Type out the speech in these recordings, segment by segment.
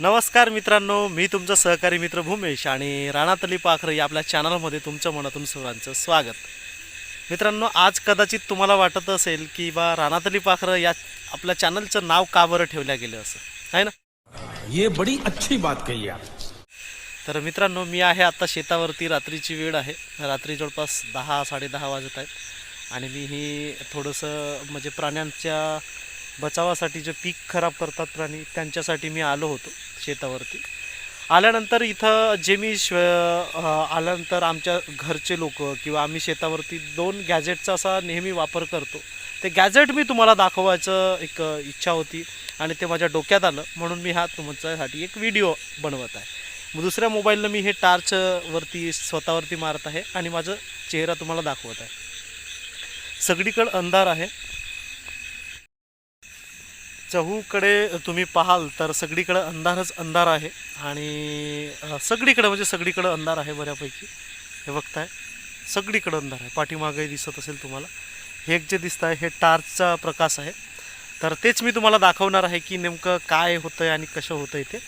नमस्कार मित्रांनो मी तुमचा सहकारी मित्र भूमेश आणि राणातली पाखरं या आपल्या चॅनलमध्ये तुमच्या मनातून सर्वांचं स्वागत. मित्रांनो आज कदाचित तुम्हाला वाटत असेल की बा राणातली पाखरं या आपल्या चॅनलचं नाव का बरं ठेवल्या गेलं असं? आहे ना? ये बड़ी अच्छी बात कही आप। तर मित्रांनो मी आहे आता शेतावरती रात्रीची वेळ आहे. रात्री जवळपास दहा साडेदहा वाजत आहेत. आणि मी ही थोडंसं म्हणजे प्राण्यांच्या बचावासाठी जे पीक खराब करतात प्राणी त्यांच्यासाठी मी आलो होतो शेतावरती. आल्यानंतर इथं जे मी श आल्यानंतर आमच्या घरचे लोक किंवा आम्ही शेतावरती दोन गॅजेटचा असा नेहमी वापर करतो. ते गॅजेट मी तुम्हाला दाखवायचं एक इच्छा होती आणि ते माझ्या डोक्यात आलं. म्हणून मी हा तुमच्यासाठी एक व्हिडिओ बनवत आहे. मग दुसऱ्या मोबाईलनं मी हे टार्चवरती स्वतःवरती मारत आहे आणि माझं चेहरा तुम्हाला दाखवत आहे. सगळीकडं अंधार आहे. चहूकडे तुम्ही पाहाल तर सगळीकडं अंधारच अंधार आहे आणि सगळीकडं म्हणजे सगळीकडं अंधार आहे बऱ्यापैकी. हे बघताय सगळीकडं अंधार आहे. पाठीमागही दिसत असेल तुम्हाला. हे एक जे दिसत आहे हे टार्चचा प्रकाश आहे. तर तेच मी तुम्हाला दाखवणार आहे की नेमकं काय होतं आहे आणि कसं होतं आहे ते.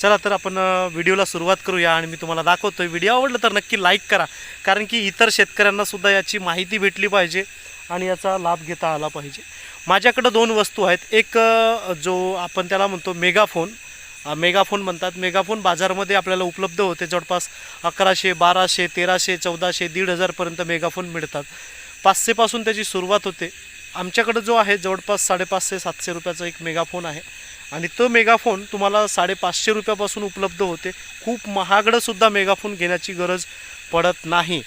चला तर आपण व्हिडिओला सुरुवात करूया आणि मी तुम्हाला दाखवतो आहे व्हिडिओ आवडलं तर नक्की लाईक करा. कारण की इतर शेतकऱ्यांनासुद्धा याची माहिती भेटली पाहिजे. आणि याचा लाभ घेता आला पाहिजे. माझ्याकडं दोन वस्तू आहेत. एक जो आपण त्याला म्हणतो मेगाफोन. मेगाफोन म्हणतात. मेगाफोन बाजारामध्ये आपल्याला उपलब्ध होते. जवळपास अकराशे बाराशे तेराशे चौदाशे दीड हजारपर्यंत मेगाफोन मिळतात. पाचशेपासून त्याची सुरुवात होते. आमच्याकडं जो आहे जवळपास साडेपाचशे सातशे रुपयाचा एक मेगाफोन आहे. आणि तो मेगाफोन तुम्हाला साडेपाचशे रुपयापासून उपलब्ध होते. खूप महागडंसुद्धा मेगाफोन घेण्याची गरज पडत नाही.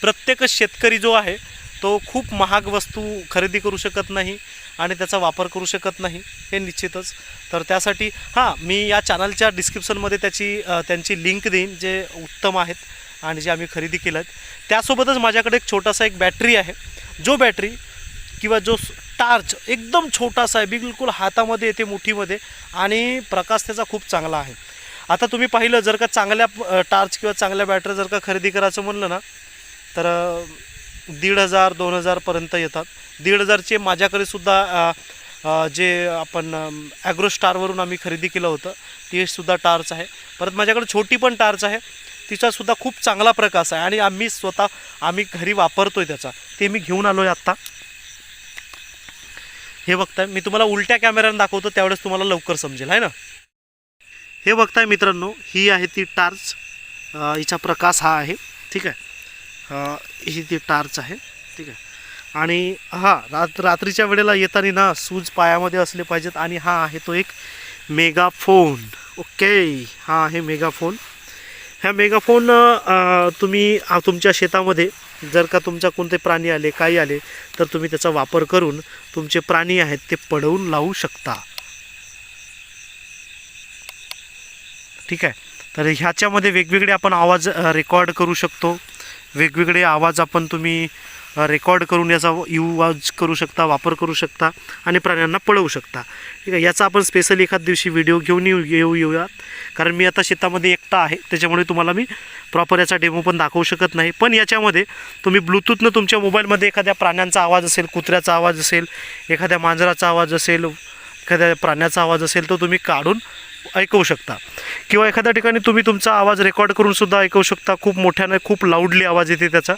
प्रत्येक शेतकरी जो आहे तो खूप महाग वस्तू खरेदी करू शकत नाही आणि त्याचा वापर करू शकत नाही हे निश्चितच. तर त्यासाठी हां मी या चॅनलच्या डिस्क्रिप्शनमध्ये त्याची त्यांची लिंक देईन जे उत्तम आहेत आणि जे आम्ही खरेदी केलं आहेत. त्यासोबतच माझ्याकडे एक छोटासा एक बॅटरी आहे. जो बॅटरी किंवा जो टार्च एकदम छोटासा आहे बिलकुल हातामध्ये येते मुठीमध्ये आणि प्रकाश त्याचा खूप चांगला आहे. आता तुम्ही पाहिलं जर का चांगल्या टार्च किंवा चांगल्या बॅटरी जर का खरेदी करायचं म्हणलं ना तर दीड हजार दोन हजारपर्यंत येतात. दीड हजारचे माझ्याकडे सुद्धा जे आपण ॲग्रो स्टारवरून आम्ही खरेदी केलं होतं ती सुद्धा टार्च आहे. परत माझ्याकडे छोटी पण टार्च आहे. तिचासुद्धा खूप चांगला प्रकाश आहे आणि आम्ही स्वतः आम्ही घरी वापरतो आहे त्याचा. ते मी घेऊन आलो आहे आत्ता. हे बघताय मी तुम्हाला उलट्या कॅमेऱ्यानं दाखवतो त्यावेळेस तुम्हाला लवकर समजेल आहे ना? हे बघताय मित्रांनो ही आहे ती टार्च हिचा प्रकाश हा आहे. ठीक आहे? ही ती टार्च आहे. ठीक आहे. आणि हा रात रात्रीच्या वेळेला येताना ना सूज पायामध्ये असले पाहिजेत आणि हा आहे तो एक मेगाफोन. ओके हा आहे मेगाफोन. ह्या मेगाफोन तुम्ही तुमच्या शेतामध्ये जर का तुमच्या कोणते प्राणी आले काही आले तर तुम्ही त्याचा वापर करून तुमचे प्राणी आहेत ते पडवून लावू शकता. ठीक आहे. तर ह्याच्यामध्ये वेगवेगळे आपण आवाज रेकॉर्ड करू शकतो. वेगवेगळे आवाज आपण तुम्ही रेकॉर्ड करून याचा यूज करू शकता वापर करू शकता आणि प्राण्यांना पळवू शकता. ठीक आहे याचा आपण स्पेशल एखाद दिवशी व्हिडिओ घेऊन येऊ येऊ येऊयात. कारण मी आता शेतामध्ये एकटा आहे त्याच्यामुळे तुम्हाला मी प्रॉपर याचा डेमो पण दाखवू शकत नाही. पण याच्यामध्ये तुम्ही ब्लूटूथनं तुमच्या मोबाईलमध्ये एखाद्या प्राण्यांचा आवाज असेल कुत्र्याचा आवाज असेल एखाद्या मांजराचा आवाज असेल एखाद्या प्राण्याचा आवाज असेल तो तुम्ही काढून ऐकवू शकता. किंवा एखाद्या ठिकाणी तुम्ही तुमचा आवाज रेकॉर्ड करूनसुद्धा ऐकवू शकता. खूप मोठ्याने खूप लाऊडली आवाज येते त्याचा.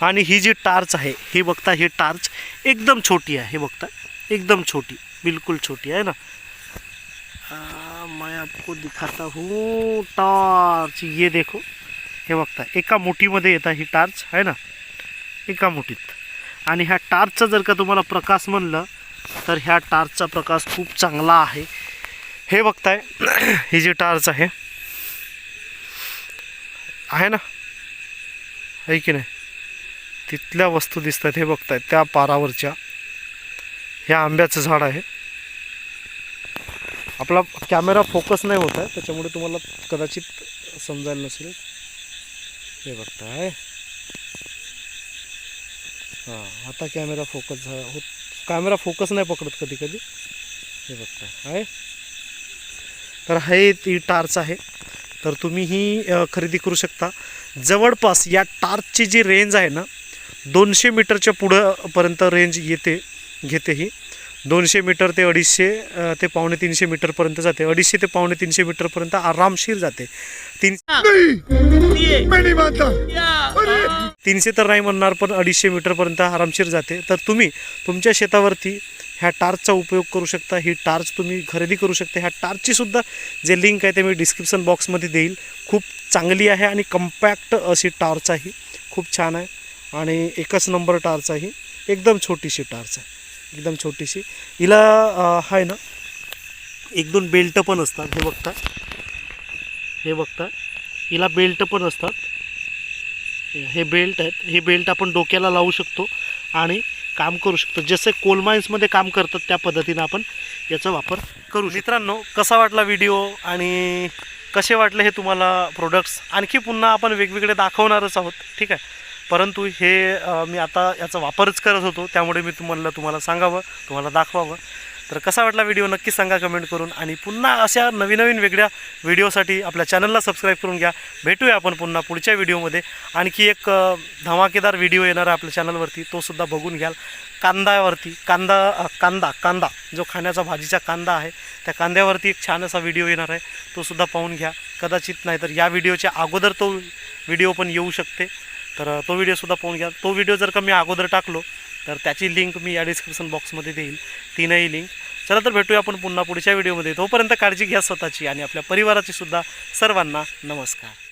आणि ही जी टार्च आहे ही बघता ही टार्च एकदम छोटी आहे. हे बघता एकदम छोटी बिलकुल छोटी आहे ना? आ, मैं आपको दिखाता हूँ. टार्च ये देखो. हे बघता एका मुठीमध्ये येतं ही टार्च आहे ना? एका मुठीत. आणि ह्या टार्चचा जर का तुम्हाला प्रकाश म्हणलं तर ह्या टार्चचा प्रकाश खूप चांगला आहे. हे बघताय ही जी टार्च आहे आहे ना? आहे की नाही? तिथल्या वस्तू दिसतात हे बघताय त्या पारावरच्या. ह्या आंब्याचं झाड आहे. आपला कॅमेरा फोकस नाही होत आहे त्याच्यामुळे तुम्हाला कदाचित समजायला नसेल. हे बघताय. हां आता कॅमेरा फोकस झाला. हो कॅमेरा फोकस नाही पकडत कधी कधी हे बघताय. आहे. तर हे ती टार्च आहे. तर तुम्ही ही खरेदी करू शकता. जवळपास या टार्चची जी रेंज आहे ना दोनशे मीटरच्या पुढंपर्यंत रेंज येते घेते ही. दोनशे मीटर ते अडीचशे ते पावणे तीनशे मीटरपर्यंत जाते. अडीचशे ते पावणे तीनशे मीटरपर्यंत आरामशीर जाते. तीन तीनशे तर नाही म्हणणार पण अडीचशे मीटरपर्यंत आरामशीर जाते. तर तुम्ही तुमच्या शेतावरती ह्या टार्चचा उपयोग करू शकता ही टार्च तुम्ही खरेदी करू शकता. ह्या टार्चचीसुद्धा जे लिंक आहे ते मी डिस्क्रिप्शन बॉक्समध्ये देईल. खूप चांगली आहे आणि कम्पॅक्ट अशी टार्च आहे. खूप छान आहे. आणि एकच नंबर टार्च आहे. एकदम छोटीशी टार्च आहे. एकदम छोटीशी. हिला आहे ना एक दोन बेल्ट पण असतात. हे बघता. हे बघता. हिला बेल्ट पण असतात. हे बेल्ट आहेत. हे बेल्ट आपण डोक्याला लावू शकतो. आणि काम करू शकतो. जसे कोल माइन्समध्ये काम करतात त्या पद्धतीनं आपण याचा वापर करू मित्रांनो कसा वाटला व्हिडिओ आणि कसे वाटले हे तुम्हाला प्रोडक्ट्स आणखी पुन्हा आपण वेगवेगळे दाखवणारच आहोत ठीक आहे? परंतु हे मी आता याचा वापरच करत होतो त्यामुळे मी तुम्हाला तुम्हाला सांगावं तुम्हाला दाखवावं. तर कसा वाटला व्हिडिओ नक्की सांगा कमेंट करून आणि पुन्हा अशा नवीन नवीन वेगळ्या व्हिडिओसाठी आपल्या चॅनलला सबस्क्राईब करून घ्या. भेटूया आपण पुन्हा पुढच्या व्हिडिओमध्ये. आणखी एक धमाकेदार व्हिडिओ येणार आहे आपल्या चॅनलवरती. तोसुद्धा बघून घ्याल. कांद्यावरती कांदा कांदा कांदा जो खाण्याचा भाजीचा कांदा आहे त्या कांद्यावरती एक छान असा व्हिडिओ येणार आहे. तोसुद्धा पाहून घ्या. कदाचित नाही तर या व्हिडिओच्या अगोदर तो व्हिडिओ पण येऊ शकते. तर तो व्हिडिओसुद्धा पाहून घ्या. तो व्हिडिओ जर का मी अगोदर टाकलो तर त्याची लिंक मी या डिस्क्रिप्शन बॉक्समध्ये देईल. तीनही लिंक. चला तर भेटूया आपण पुन्हा पुढच्या व्हिडिओमध्ये. तोपर्यंत काळजी घ्या स्वतःची आणि आपल्या परिवाराची सुद्धा. सर्वांना नमस्कार.